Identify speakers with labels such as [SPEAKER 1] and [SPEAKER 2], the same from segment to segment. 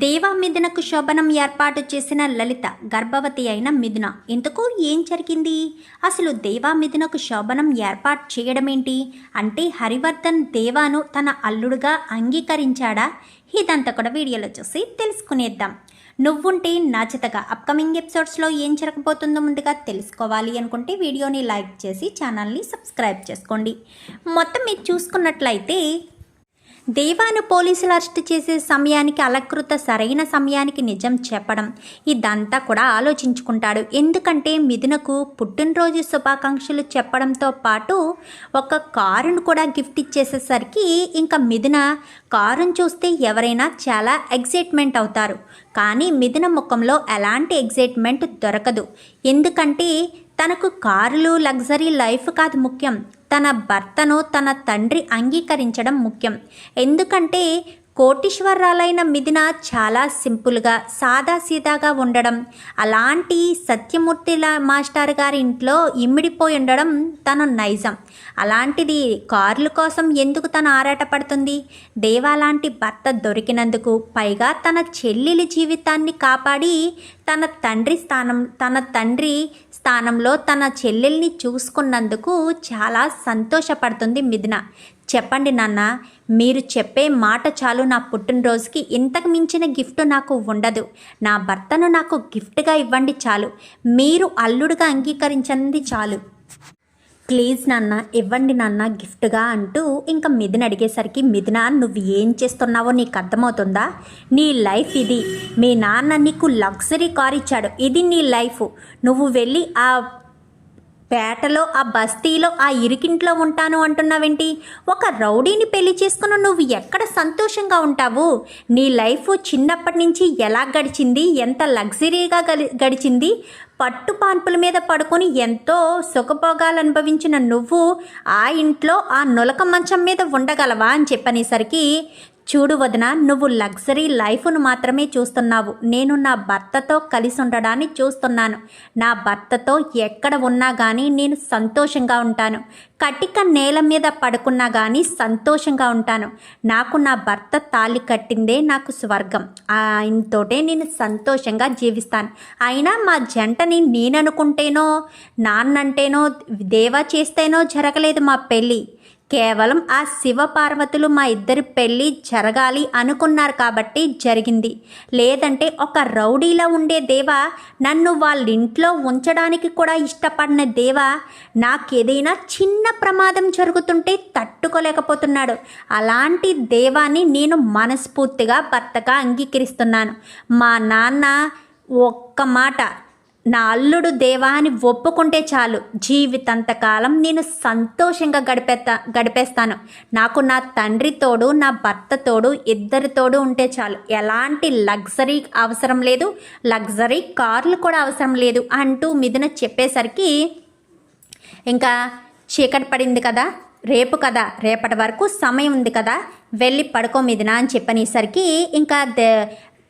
[SPEAKER 1] దేవా మిథునకు శోభనం ఏర్పాటు చేసిన లలిత గర్భవతి అయిన మిథున ఇంతకు ఏం జరిగింది? అసలు దేవా మిథునకు శోభనం ఏర్పాటు చేయడమేంటి? అంటే హరివర్ధన్ దేవాను తన అల్లుడుగా అంగీకరించాడా? ఇదంతా కూడా వీడియోలో చూసి తెలుసుకునేద్దాం. నువ్వుంటే నాచితగా అప్కమింగ్ ఎపిసోడ్స్లో ఏం జరగబోతుందో ముందుగా తెలుసుకోవాలి అనుకుంటే వీడియోని లైక్ చేసి ఛానల్ని సబ్స్క్రైబ్ చేసుకోండి. మొత్తం మీరు చూసుకున్నట్లయితే దేవాను పోలీసులు అరెస్ట్ చేసే సమయానికి అలకృత సరైన సమయానికి నిజం చెప్పడం. ఇదంతా కూడా ఆలోచించుకుంటాడు. ఎందుకంటే మిథునకు పుట్టినరోజు శుభాకాంక్షలు చెప్పడంతో పాటు ఒక కారును కూడా గిఫ్ట్ ఇచ్చేసేసరికి ఇంకా మిథున కారును చూస్తే ఎవరైనా చాలా ఎగ్జైట్మెంట్ అవుతారు. కానీ మిథున ముఖంలో ఎలాంటి ఎగ్జైట్మెంట్ దొరకదు. ఎందుకంటే తనకు కారులు లగ్జరీ లైఫ్ కాదు ముఖ్యం. తన భర్తను తన తండ్రి అంగీకరించడం ముఖ్యం. ఎందుకంటే కోటీశ్వరాలైన మిథున చాలా సింపుల్గా సాదాసీదాగా ఉండడం. అలాంటి సత్యమూర్తిల మాస్టర్ గారి ఇంట్లో ఇమిడిపోయి ఉండడం తన నైజం. అలాంటిది కార్లు కోసం ఎందుకు తను ఆరాటపడుతుంది దేవా లాంటి భర్త దొరికినందుకు పైగా తన చెల్లెలి జీవితాన్ని కాపాడి తన తండ్రి స్థానం తన తండ్రి స్థానంలో తన చెల్లెల్ని చూసుకున్నందుకు చాలా సంతోషపడుతుంది మిథున. చెప్పండి నాన్న మీరు చెప్పే మాట చాలు. నా పుట్టినరోజుకి ఇంతకు మించిన గిఫ్ట్ నాకు ఉండదు. నా భర్తను నాకు గిఫ్ట్గా ఇవ్వండి చాలు. మీరు అల్లుడుగా అంగీకరించండి చాలు. ప్లీజ్ నాన్న ఇవ్వండి నాన్న గిఫ్ట్గా అంటూ ఇంకా మిథున్ అడిగేసరికి మిథున నువ్వు ఏం చేస్తున్నావో నీకు అర్థమవుతుందా? నీ లైఫ్ ఇది. మీ నాన్న నీకు లగ్జరీ కార్ ఇచ్చాడు. ఇది నీ లైఫ్. నువ్వు వెళ్ళి ఆ పేటలో ఆ బస్తీలో ఆ ఇరికింట్లో ఉంటాను అంటున్నావేంటి? ఒక రౌడీని పెళ్ళి చేసుకుని నువ్వు ఎక్కడ సంతోషంగా ఉంటావు? నీ లైఫ్ చిన్నప్పటి నుంచి ఎలా గడిచింది? ఎంత లగ్జరీగా గడి గడిచింది? పట్టు పాన్పుల మీద పడుకొని ఎంతో సుఖభోగాలు అనుభవించిన నువ్వు ఆ ఇంట్లో ఆ నులక మంచం మీద ఉండగలవా అని చెప్పనేసరికి చూడు వదిన నువ్వు లగ్జరీ లైఫ్ను మాత్రమే చూస్తున్నావు. నేను నా భర్తతో కలిసి ఉండడాన్ని చూస్తున్నాను. నా భర్తతో ఎక్కడ ఉన్నా కానీ నేను సంతోషంగా ఉంటాను. కటిక నేల మీద పడుకున్నా కానీ సంతోషంగా ఉంటాను. నాకు నా భర్త తాళి కట్టిందే నాకు స్వర్గం. ఆయనతోటే నేను సంతోషంగా జీవిస్తాను. అయినా మా జంటని నేననుకుంటేనో నాన్నంటేనో దేవా చేస్తేనో జరగలేదు మా పెళ్ళి. కేవలం ఆ శివపార్వతులు మా ఇద్దరి పెళ్ళి జరగాలి అనుకున్నారు కాబట్టి జరిగింది. లేదంటే ఒక రౌడీలా ఉండే దేవా నన్ను వాళ్ళ ఇంట్లో ఉంచడానికి కూడా ఇష్టపడిన దేవా నాకేదైనా చిన్న ప్రమాదం జరుగుతుంటే తట్టుకోలేకపోతున్నాడు. అలాంటి దేవాన్ని నేను మనస్ఫూర్తిగా భర్తగా అంగీకరిస్తున్నాను. మా నాన్న ఒక్క మాట నా అల్లుడు దేవా అని ఒప్పుకుంటే చాలు. జీవితంతకాలం నేను సంతోషంగా గడిపేస్తా గడిపేస్తాను. నాకు నా తండ్రి తోడు నా భర్త తోడు ఇద్దరి తోడు ఉంటే చాలు. ఎలాంటి లగ్జరీ అవసరం లేదు. లగ్జరీ కార్లు కూడా అవసరం లేదు అంటూ మిథున చెప్పేసరికి ఇంకా చీకటి పడింది కదా రేపు కదా రేపటి వరకు సమయం ఉంది కదా వెళ్ళి పడుకో మిథున అని చెప్పనేసరికి ఇంకా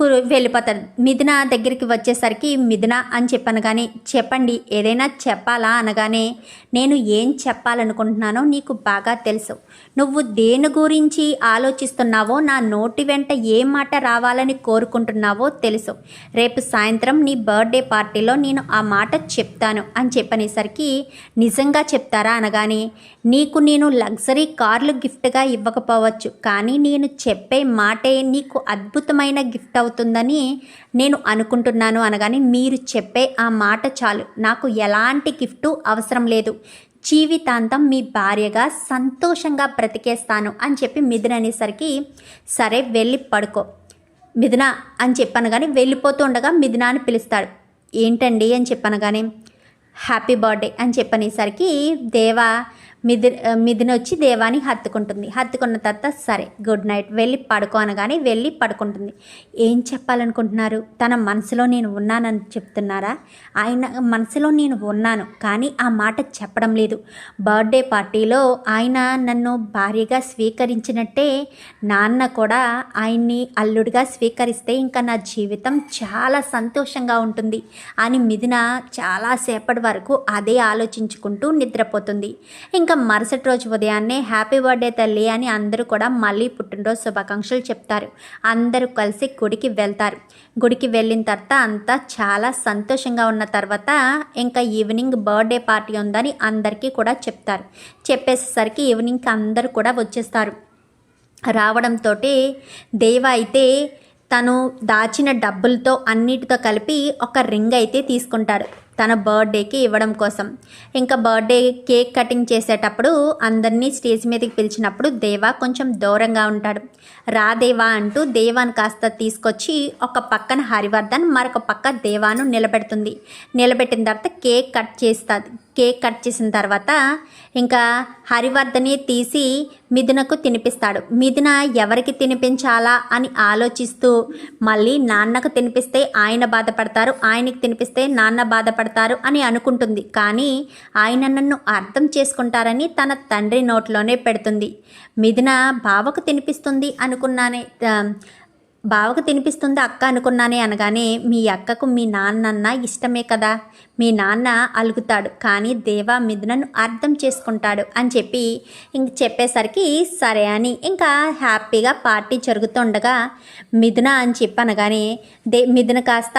[SPEAKER 1] పు- వెళ్ళిపోతాడు మిథున దగ్గరికి వచ్చేసరికి మిథున అని చెప్పాను కానీ చెప్పండి ఏదైనా చెప్పాలా అనగానే నేను ఏం చెప్పాలనుకుంటున్నానో నీకు బాగా తెలుసు. నువ్వు దేని గురించి ఆలోచిస్తున్నావో నా నోటి వెంట ఏ మాట రావాలని కోరుకుంటున్నావో తెలుసు. రేపు సాయంత్రం నీ బర్త్డే పార్టీలో నేను ఆ మాట చెప్తాను అని చెప్పనేసరికి నిజంగా చెప్తారా అనగానే నీకు నేను లగ్జరీ కార్లు గిఫ్ట్గా ఇవ్వకపోవచ్చు కానీ నేను చెప్పే మాటే నీకు అద్భుతమైన గిఫ్ట్ అవుతుందని నేను అనుకుంటున్నాను అనగానే మీరు చెప్పే ఆ మాట చాలు. నాకు ఎలాంటి గిఫ్ట్ అవసరం లేదు. జీవితాంతం మీ భార్యగా సంతోషంగా బ్రతికేస్తాను అని చెప్పి మిథున అనేసరికి సరే వెళ్ళి పడుకో. మిథున అని చెప్పాను కానీ వెళ్ళిపోతూ ఉండగా మిథున అని పిలుస్తాడు. ఏంటండి అని చెప్పాను కానీ హ్యాపీ బర్త్డే అని చెప్పనేసరికి దేవా మిథు మిథున వచ్చి దేవాని హత్తుకుంటుంది. హత్తుకున్న తర్వాత సరే గుడ్ నైట్ వెళ్ళి పడుకో అనగానే వెళ్ళి పడుకుంటుంది. ఏం చెప్పాలనుకుంటున్నారు? తన మనసులో నేను ఉన్నానని చెప్తున్నారా? ఆయన మనసులో నేను ఉన్నాను కానీ ఆ మాట చెప్పడం లేదు. బర్త్డే పార్టీలో ఆయన నన్ను భార్యగా స్వీకరించినట్టే నాన్న కూడా ఆయన్ని అల్లుడిగా స్వీకరిస్తే ఇంకా నా జీవితం చాలా సంతోషంగా ఉంటుంది అని మిథున చాలాసేపటి వరకు అదే ఆలోచించుకుంటూ నిద్రపోతుంది. ఇంకా ఇంకా మరుసటి రోజు ఉదయాన్నే హ్యాపీ బర్త్డే తల్లి అని అందరూ కూడా మళ్ళీ పుట్టినరోజు శుభాకాంక్షలు చెప్తారు. అందరూ కలిసి గుడికి వెళ్తారు. గుడికి వెళ్ళిన తర్వాత అంతా చాలా సంతోషంగా ఉన్న తర్వాత ఇంకా ఈవినింగ్ బర్త్డే పార్టీ ఉందని అందరికీ కూడా చెప్తారు. చెప్పేసేసరికి ఈవినింగ్కి అందరూ కూడా వచ్చేస్తారు. రావడంతో దేవ అయితే తను దాచిన డబ్బులతో అన్నిటితో కలిపి ఒక రింగ్ అయితే తీసుకుంటాడు. తన బర్త్డేకి ఇవ్వడం కోసం. ఇంకా బర్త్డే కేక్ కటింగ్ చేసేటప్పుడు అందరినీ స్టేజ్ మీదకి పిలిచినప్పుడు దేవా కొంచెం దూరంగా ఉంటాడు. రా దేవా అంటూ దేవాను కాస్త తీసుకొచ్చి ఒక పక్కన హరివర్ధన్ మరొక పక్క దేవాను నిలబెడుతుంది. నిలబెట్టిన తర్వాత కేక్ కట్ చేస్తుంది. కేక్ కట్ చేసిన తర్వాత ఇంకా హరివర్ధని తీసి మిథునకు తినిపిస్తాడు. మిథున ఎవరికి తినిపించాలా అని ఆలోచిస్తూ మళ్ళీ నాన్నకు తినిపిస్తే ఆయన బాధపడతారు ఆయనకి తినిపిస్తే నాన్న బాధపడతారు అని అనుకుంటుంది. కానీ ఆయన నన్ను అర్థం చేసుకుంటారని తన తండ్రి నోట్లోనే పెడుతుంది. మిథున బావకు తినిపిస్తుంది అనుకున్నానే బావకు తినిపిస్తుంది అక్క అనుకున్నానే అనగానే మీ అక్కకు మీ నాన్న ఇష్టమే కదా. మీ నాన్న అలుగుతాడు కానీ దేవా మిథునను అర్థం చేసుకుంటాడు అని చెప్పి ఇంక చెప్పేసరికి సరే అని ఇంకా హ్యాపీగా పార్టీ జరుగుతుండగా మిథున అని చెప్పి అనగానే దే మిథున కాస్త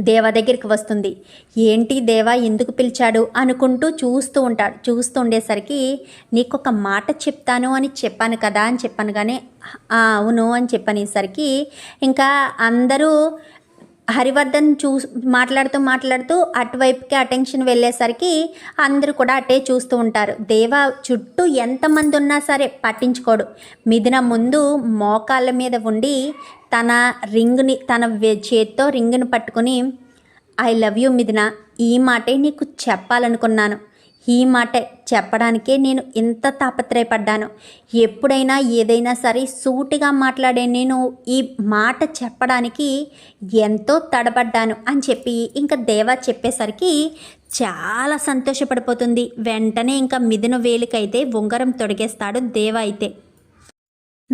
[SPEAKER 1] దేవా దగ్గరికి వస్తుంది. ఏంటి దేవా ఎందుకు పిలిచాడు? అనుకుంటూ చూస్తూ ఉంటాడు. చూస్తూ ఉండేసరికి నీకు ఒక మాట చెప్తాను అని చెప్పాను కదా అని చెప్పాను కానీ అవును అని చెప్పనేసరికి ఇంకా అందరూ హరివర్ధన్ చూ మాట్లాడుతూ మాట్లాడుతూ అటువైపుకి అటెన్షన్ వెళ్ళేసరికి అందరూ కూడా అటే చూస్తూ ఉంటారు. దేవా చుట్టూ ఎంతమంది ఉన్నా సరే పట్టించుకోడు. మిథున ముందు మోకాళ్ళ మీద ఉండి తన రింగ్ని తన చేత్తో రింగ్ని పట్టుకుని ఐ లవ్ యూ మిథున ఈ మాటే నీకు చెప్పాలనుకున్నాను. ఈ మాట చెప్పడానికే నేను ఇంత తాపత్రయపడ్డాను. ఎప్పుడైనా ఏదైనా సరే సూటిగా మాట్లాడే నేను ఈ మాట చెప్పడానికి ఎంతో తడబడ్డాను అని చెప్పి ఇంకా దేవా చెప్పేసరికి చాలా సంతోషపడిపోతుంది. వెంటనే ఇంకా మిథున వేలికైతే ఉంగరం తొడిగేస్తాడు దేవ అయితే.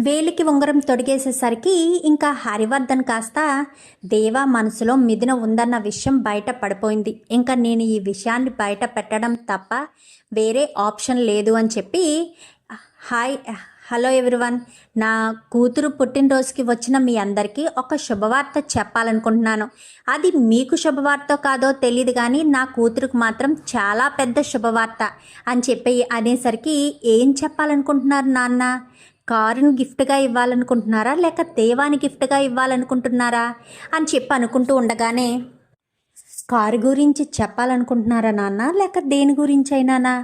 [SPEAKER 1] వేలికి ఉంగరం తొడిగేసేసరికి ఇంకా హరివర్ధన్ కాస్త దేవా మనసులో మిథున ఉందన్న విషయం బయట పడిపోయింది. ఇంకా నేను ఈ విషయాన్ని బయట పెట్టడం తప్ప వేరే ఆప్షన్ లేదు అని చెప్పి హాయ్ హలో ఎవ్రీవన్. నా కూతురు పుట్టినరోజుకి వచ్చిన మీ అందరికీ ఒక శుభవార్త చెప్పాలనుకుంటున్నాను. అది మీకు శుభవార్త కాదో తెలియదు కానీ నా కూతురుకు మాత్రం చాలా పెద్ద శుభవార్త అని చెప్పి అనేసరికి ఏం చెప్పాలనుకుంటున్నారు నాన్న? కారును గిఫ్ట్గా ఇవ్వాలనుకుంటున్నారా? లేక దేవాని గిఫ్ట్గా ఇవ్వాలనుకుంటున్నారా? అని చెప్పి అనుకుంటూ ఉండగానే కారు గురించి చెప్పాలనుకుంటున్నారా నాన్న? లేక దేని గురించి అయినానా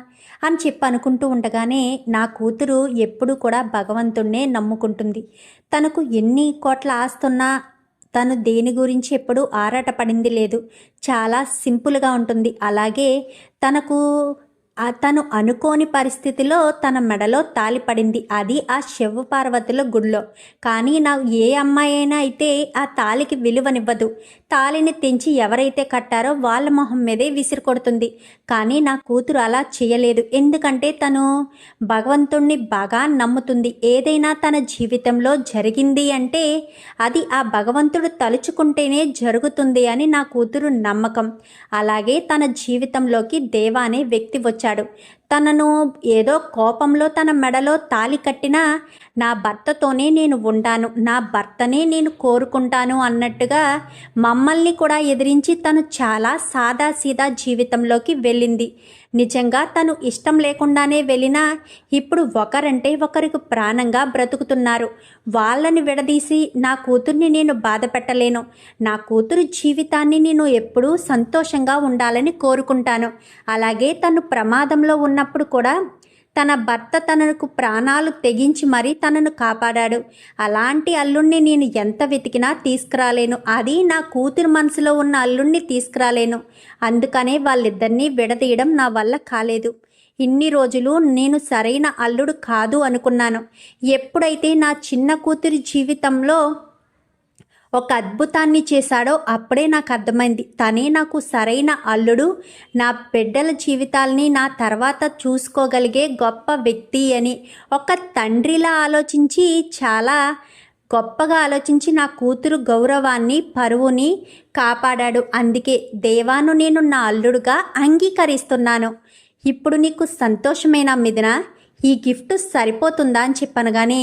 [SPEAKER 1] అని చెప్పి అనుకుంటూ ఉండగానే నా కూతురు ఎప్పుడూ కూడా భగవంతుణ్ణే నమ్ముకుంటుంది. తనకు ఎన్ని కోట్ల ఆస్తున్నా తను దేని గురించి ఎప్పుడూ ఆరాటపడింది లేదు. చాలా సింపుల్గా ఉంటుంది. అలాగే తనకు తను అనుకోని పరిస్థితిలో తన మెడలో తాలి పడింది. అది ఆ శివ పార్వతుల గుడిలో. కానీ నా ఏ అమ్మాయి అయినా అయితే ఆ తాలికి విలువనివ్వదు. తాలిని తెంచి ఎవరైతే కట్టారో వాళ్ళ మొహం మీదే విసిరి కొడుతుంది. కానీ నా కూతురు అలా చేయలేదు. ఎందుకంటే తను భగవంతుణ్ణి బాగా నమ్ముతుంది. ఏదైనా తన జీవితంలో జరిగింది అంటే అది ఆ భగవంతుడు తలుచుకుంటేనే జరుగుతుంది అని నా కూతురు నమ్మకం. అలాగే తన జీవితంలోకి దేవా అనే వ్యక్తి వచ్చాడు తనను ఏదో కోపంలో తన మెడలో తాలి కట్టినా నా భర్తతోనే నేను ఉంటాను నా భర్తనే నేను కోరుకుంటాను అన్నట్టుగా మమ్మల్ని కూడా ఎదిరించి తను చాలా సాదాసీదా జీవితంలోకి వెళ్ళింది. నిజంగా తను ఇష్టం లేకుండానే వెళ్ళినా ఇప్పుడు ఒకరంటే ఒకరికి ప్రాణంగా బ్రతుకుతున్నారు. వాళ్ళని విడదీసి నా కూతుర్ని నేను బాధ పెట్టలేను. నా కూతురు జీవితాన్ని నేను ఎప్పుడూ సంతోషంగా ఉండాలని కోరుకుంటాను. అలాగే తను ప్రమాదంలో ఉన్న ఉన్నప్పుడు కూడా తన భర్త తనకు ప్రాణాలు తెగించి మరీ తనను కాపాడాడు. అలాంటి అల్లుణ్ణి నేను ఎంత వెతికినా తీసుకురాలేను. అది నా కూతురు మనసులో ఉన్న అల్లుణ్ణి తీసుకురాలేను. అందుకనే వాళ్ళిద్దరినీ విడదీయడం నా వల్ల కాలేదు. ఇన్ని రోజులు నేను సరైన అల్లుడు కాదు అనుకున్నాను. ఎప్పుడైతే నా చిన్న కూతురి జీవితంలో ఒక అద్భుతాన్ని చేశాడో అప్పుడే నాకు అర్థమైంది. తనే నాకు సరైన అల్లుడు. నా బిడ్డల జీవితాల్ని నా తర్వాత చూసుకోగలిగే గొప్ప వ్యక్తి అని. ఒక తండ్రిలా ఆలోచించి చాలా గొప్పగా ఆలోచించి నా కూతురు గౌరవాన్ని పరువుని కాపాడాడు. అందుకే దేవాను నేను నా అల్లుడుగా అంగీకరిస్తున్నాను. ఇప్పుడు నీకు సంతోషమేనా మిథున? ఈ గిఫ్ట్ సరిపోతుందా అని చెప్పనగానే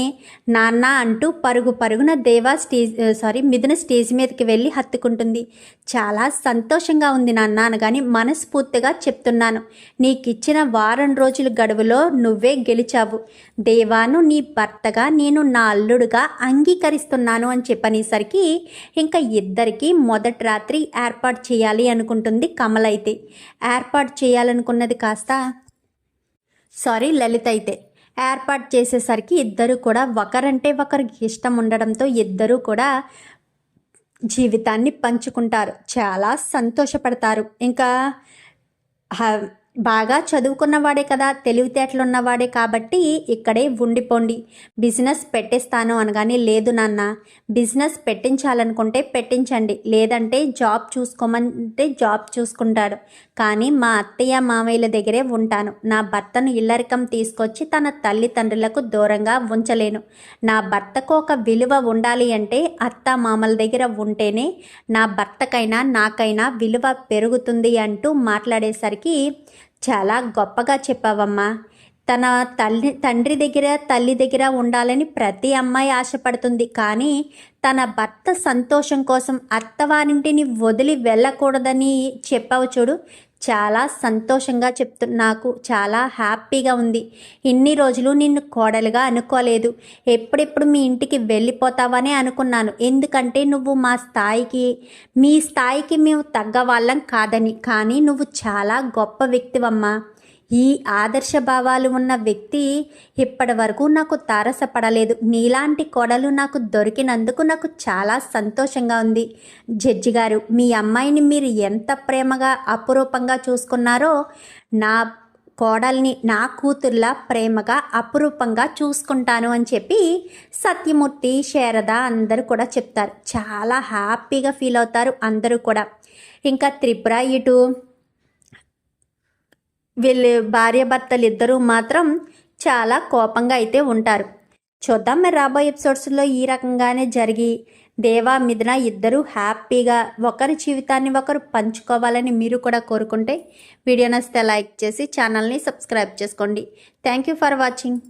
[SPEAKER 1] నాన్న అంటూ పరుగు పరుగున దేవా స్టేజ్ సారీ మిథున స్టేజ్ మీదకి వెళ్ళి హత్తుకుంటుంది. చాలా సంతోషంగా ఉంది నాన్న అనగాని మనస్ఫూర్తిగా చెప్తున్నాను. నీకు ఇచ్చిన వారం రోజుల గడువులో నువ్వే గెలిచావు. దేవాను నీ భర్తగా నేను నా అల్లుడుగా అంగీకరిస్తున్నాను అని చెప్పనేసరికి ఇంకా ఇద్దరికి మొదటి రాత్రి ఏర్పాటు చేయాలి అనుకుంటుంది కమలైతే ఏర్పాటు చేయాలనుకున్నది కాస్త సారీ లలిత అయితే. ఏర్పాటు చేసేసరికి ఇద్దరు కూడా ఒకరంటే ఒకరికి ఇష్టం ఉండడంతో ఇద్దరూ కూడా జీవితాన్ని పంచుకుంటారు. చాలా సంతోషపడతారు. ఇంకా హ- బాగా చదువుకున్నవాడే కదా తెలివితేటలు ఉన్నవాడే కాబట్టి ఇక్కడే ఉండిపోండి. బిజినెస్ పెట్టేస్తాను అనగానే లేదు నాన్న బిజినెస్ పెట్టించాలనుకుంటే పెట్టించండి. లేదంటే జాబ్ చూసుకోమంటే జాబ్ చూసుకుంటాడు. కానీ మా అత్తయ్య మామయ్యల దగ్గరే ఉంటాను. నా భర్తను ఇల్లరికం తీసుకొచ్చి తన తల్లిదండ్రులకు దూరంగా ఉంచలేను. నా భర్తకు ఒక విలువ ఉండాలి అంటే అత్త మామల దగ్గర ఉంటేనే నా భర్తకైనా నాకైనా విలువ పెరుగుతుంది అంటూ మాట్లాడేసరికి చాలా గొప్పగా చెప్పావమ్మా. తన తల్లి తండ్రి దగ్గర తల్లి దగ్గర ఉండాలని ప్రతి అమ్మాయి ఆశపడుతుంది. కానీ తన భర్త సంతోషం కోసం అత్తవారింటిని వదిలి వెళ్ళకూడదని చెప్పావు చూడు. చాలా సంతోషంగా చెప్తు నాకు చాలా హ్యాపీగా ఉంది. ఇన్ని రోజులు నిన్ను కోడలుగా అనుకోలేదు. ఎప్పుడెప్పుడు మీ ఇంటికి వెళ్ళిపోతావని అనుకున్నాను. ఎందుకంటే నువ్వు మా స్థాయికి మీ స్థాయికి మేము తగ్గ వాళ్ళం కాదని. కానీ నువ్వు చాలా గొప్ప వ్యక్తివమ్మా. ఈ ఆదర్శ భావాలు ఉన్న వ్యక్తి ఇప్పటి వరకు నాకు తారసపడలేదు. నీలాంటి కోడలు నాకు దొరికినందుకు నాకు చాలా సంతోషంగా ఉంది. జడ్జి గారు మీ అమ్మాయిని మీరు ఎంత ప్రేమగా అపురూపంగా చూసుకున్నారో నా కోడల్ని నా కూతుర్లా ప్రేమగా అపురూపంగా చూసుకుంటాను అని చెప్పి సత్యమూర్తి శారద అందరూ కూడా చెప్తారు. చాలా హ్యాపీగా ఫీల్ అవుతారు అందరూ కూడా. ఇంకా త్రిపుర ఇటు వీళ్ళు భార్యాభర్తలు ఇద్దరూ మాత్రం చాలా కోపంగా అయితే ఉంటారు. చూద్దాం మరి రాబోయే ఎపిసోడ్స్లో ఈ రకంగానే జరిగి దేవా మిథున ఇద్దరూ హ్యాపీగా ఒకరి జీవితాన్ని ఒకరు పంచుకోవాలని మీరు కూడా కోరుకుంటే వీడియో నచ్చితే లైక్ చేసి ఛానల్ని సబ్స్క్రైబ్ చేసుకోండి. Thank you for watching